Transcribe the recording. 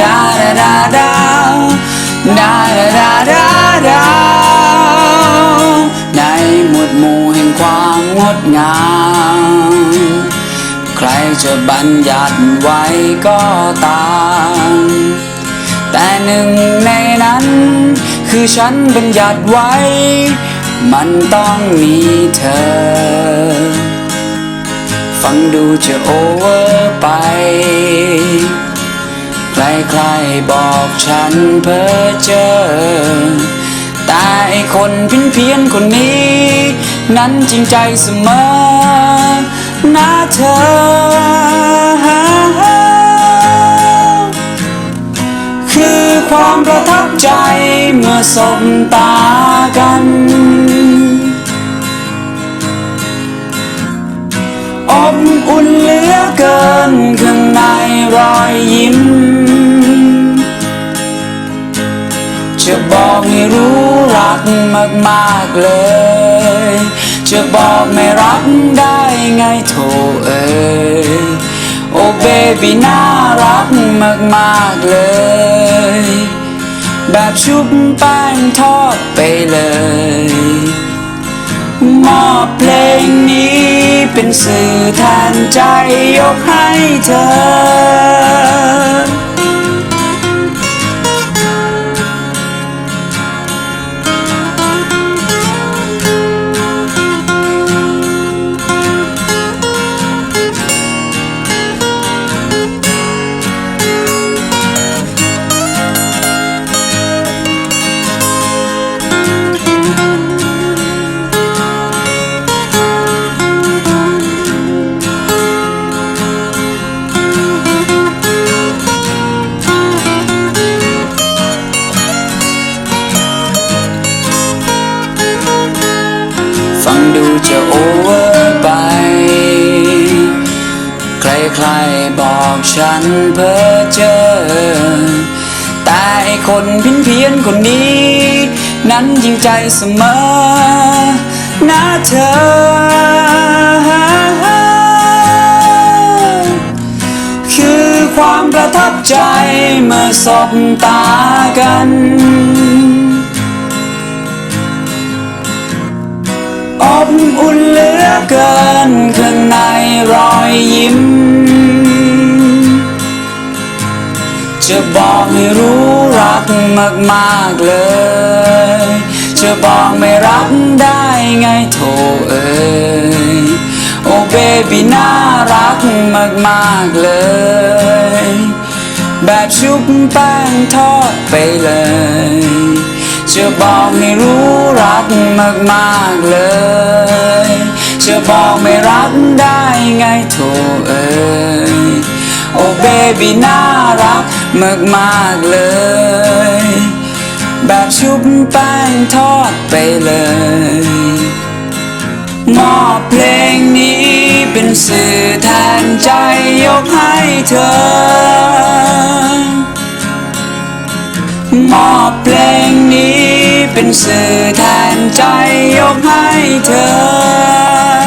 Da da da da. Da da da da da ในหมวดหมู่แห่งความงดงาม ใครจะบัญญัติไว้ก็ตาม แต่หนึ่งในนั้น คือฉันบัญญัติไว้ มันต้องมีเธอ ฟังดูจะโอเวอร์ไป ใครๆบอกฉันเพ้อเจอแต่ไอคนเพี้ยนเพียนคนนี้ นั้นจริงใจเสมอนะเธอ คือความประทับใจเมื่อสบตา บอกให้รู้รักมากๆเลย จะบอกไม่รักได้ไงโถเอ้ยโอ้เบบี้น่ารักมากๆเลย แบบชุบแป้งทอดไปเลยมอบเพลงนี้เป็นสื่อแทนใจยกให้เธอ ใครบอกฉันเพ้อเจอ แต่ไอคนพี้นเพียนคนนี้ นั้นจริงใจเสมอนะเธอ คือความประทับใจเมื่อสบตากันอบอุ่นเหลือเกินข้างในรอยยิ้ม จะบอกให้รู้รักมากๆเลย จะบอกไม่รักได้ไงโถเอ้ยโอ้เบบี้น่ารักมากๆเลย แบบชุบแป้งทอดไปเลย จะบอกให้รู้รักมากๆเลย จะบอกไม่รักได้ไงโถเอ้ยโอ้เบบี้น่ารัก มากๆเลย แบบชุบแป้งทอดไปเลยมอบเพลงนี้เป็นสื่อแทนใจยกให้เธอ มอบเพลงนี้เป็นสื่อแทนใจยกให้เธอ